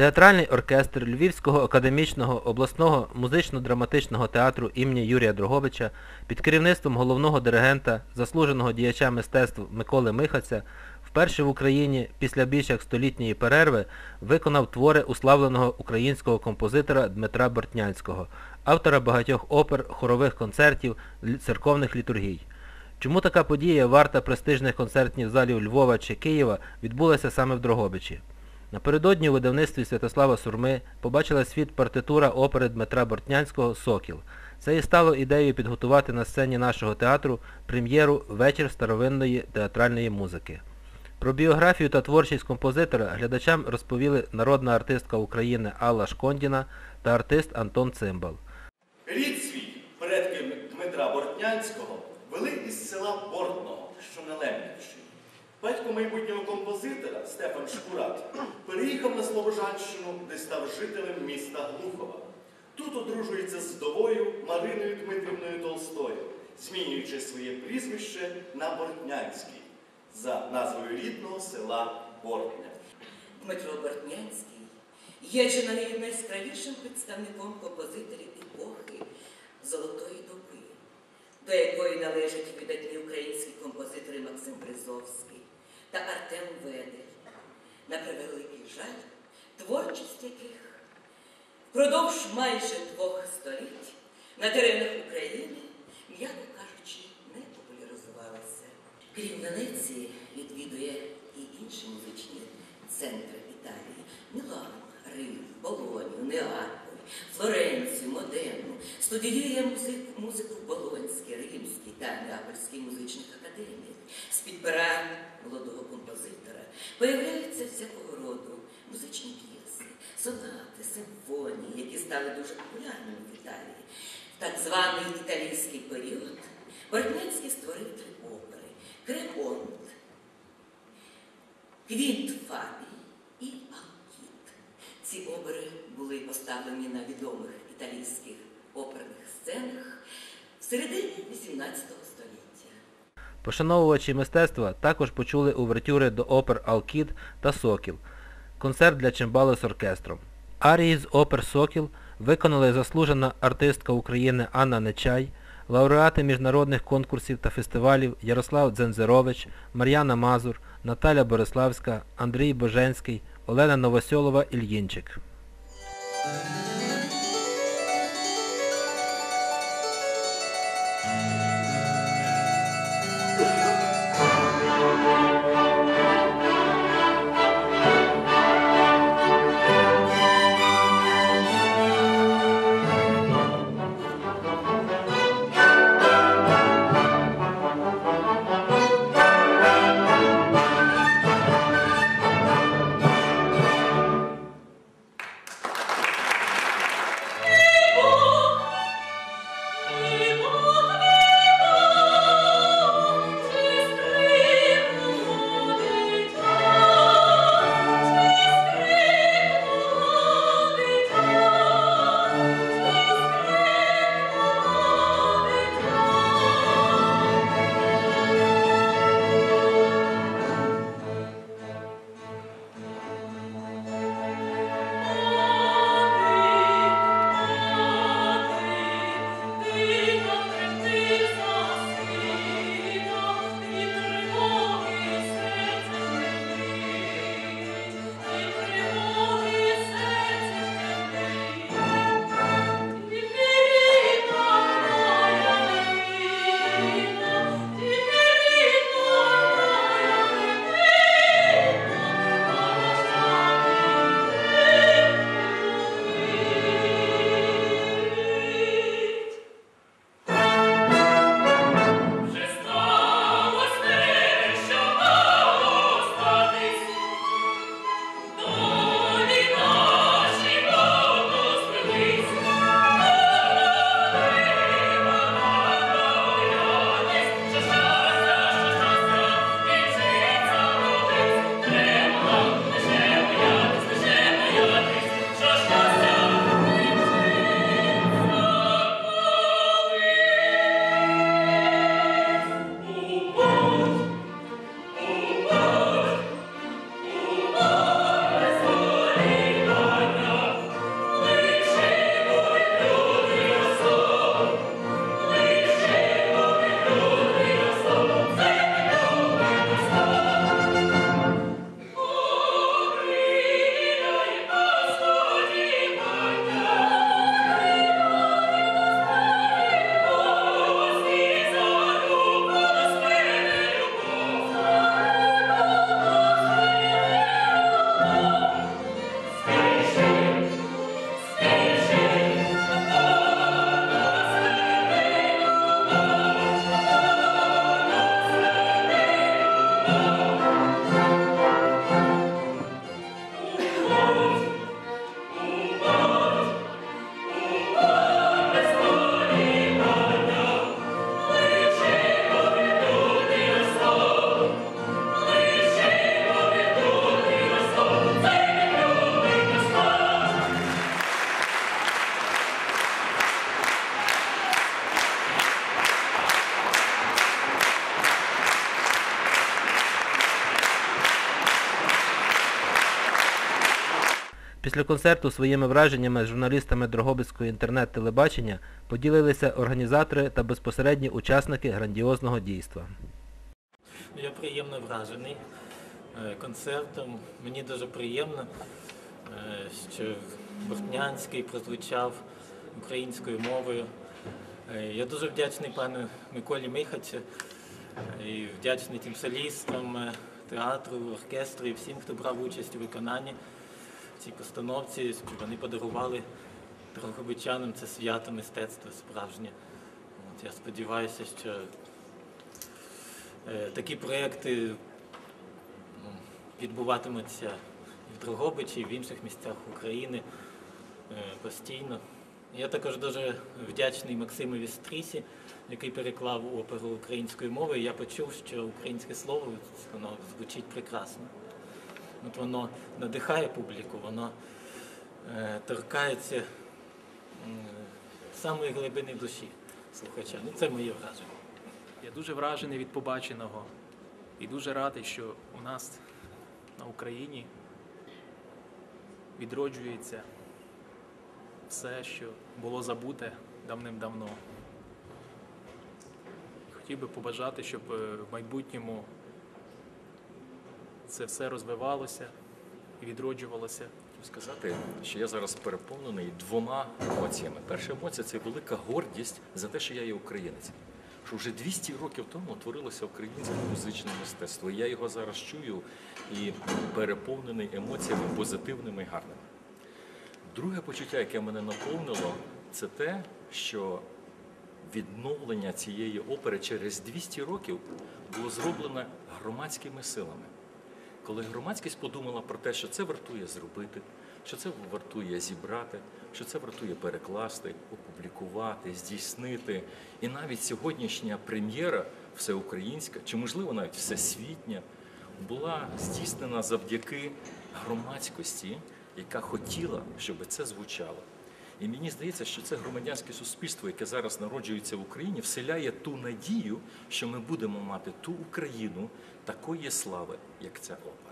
Театральний оркестр Львівського академічного обласного музично-драматичного театру імені Юрія Дроговича під керівництвом головного диригента, заслуженого діяча мистецтв Миколи Михаця вперше в Україні після більш як столітньої перерви виконав твори уславленого українського композитора Дмитра Бортнянського, автора багатьох опер, хорових концертів, церковних літургій. Чому така подія варта престижних концертних залів Львова чи Києва відбулася саме в Дрогобичі? Напередодні у видавництві Святослава Сурми побачила світ партитура опери Дмитра Бортнянського «Сокіл». Це і стало ідеєю підготувати на сцені нашого театру прем'єру «Вечір старовинної театральної музики». Про біографію та творчість композитора глядачам розповіли народна артистка України Алла Шкондіна та артист Антон Цимбал. Рід свій предки Дмитра Бортнянського вели із села Лемнівщині. Батько майбутнього композитора Стефан Шкурат переїхав на Слобожанщину, де став жителем міста Глухова. Тут одружується з вдовою Мариною Дмитрівною Толстою, змінюючи своє прізвище на Бортнянський за назвою рідного села Бортня. Дмитро Бортнянський є чи найяскравішим представником композиторів епохи Золотої доби, до якої належать видатні українські композитори Максим Бризовський та Артем Ведель. На превеликий жаль, творчість яких впродовж майже двох століть на теренах України, м'яко кажучи, не популяризувалася. Крім Венеції, відвідує і інші музичні центри Італії. Мілан, Рим, Болонію, Неаполь, Флоренцію, Модену. Студіює музику, в Болонській, Римській та Неапольській музичних академіях. З підбирань молодого композитора появляються всякого роду музичні п'єси, сонати, симфонії, які стали дуже популярними в Італії. В так званий італійський період Бортнянський створив три опери Креонт, Квінт Фабій і Алкіт. Ці опери були поставлені на відомих італійських оперних сценах в середині XVIII століття. Пошановувачі мистецтва також почули увертюри до опер Алкід та Сокіл, концерт для чимбали з оркестром. Арії з опер Сокіл виконали заслужена артистка України Анна Нечай, лауреати міжнародних конкурсів та фестивалів Ярослав Дзензерович, Мар'яна Мазур, Наталя Бориславська, Андрій Боженський, Олена Новосьолова, Ільїнчик. Після концерту своїми враженнями з журналістами Дрогобицького інтернет-телебачення поділилися організатори та безпосередні учасники грандіозного дійства. Я приємно вражений е, концертом. Мені дуже приємно, е, що Бортнянський прозвучав українською мовою. Е, Я дуже вдячний пану Миколі Михачу і вдячний тим солістам театру, оркестру і всім, хто брав участь у виконанні цій постановці, вони подарували дрогобичанам це свято мистецтва справжнє. От, я сподіваюся, що Е, Такі проекти ну, відбуватимуться і в Дрогобичі, і в інших місцях України е, постійно. Я також дуже вдячний Максимові Стрісі, який переклав оперу українською мовою. Я почув, що українське слово звучить прекрасно. От воно надихає публіку, воно е, торкається самої глибини душі слухача. Ну, це моє враження. Я дуже вражений від побаченого і дуже радий, що у нас на Україні відроджується все, що було забуте давним-давно. Хотів би побажати, щоб е, в майбутньому це все розвивалося і відроджувалося. Хочу сказати, що я зараз переповнений двома емоціями. Перша емоція це велика гордість за те, що я є українець. Що вже 200 років тому творилося українське музичне мистецтво. Я його зараз чую і переповнений емоціями позитивними і гарними. Друге почуття, яке мене наповнило, це те, що відновлення цієї опери через 200 років було зроблено громадськими силами. Коли громадськість подумала про те, що це вартує зробити, що це вартує зібрати, що це вартує перекласти, опублікувати, здійснити. І навіть сьогоднішня прем'єра всеукраїнська, чи можливо навіть всесвітня, була здійснена завдяки громадськості, яка хотіла, щоб це звучало. І мені здається, що це громадянське суспільство, яке зараз народжується в Україні, вселяє ту надію, що ми будемо мати ту Україну такої слави, як ця опера.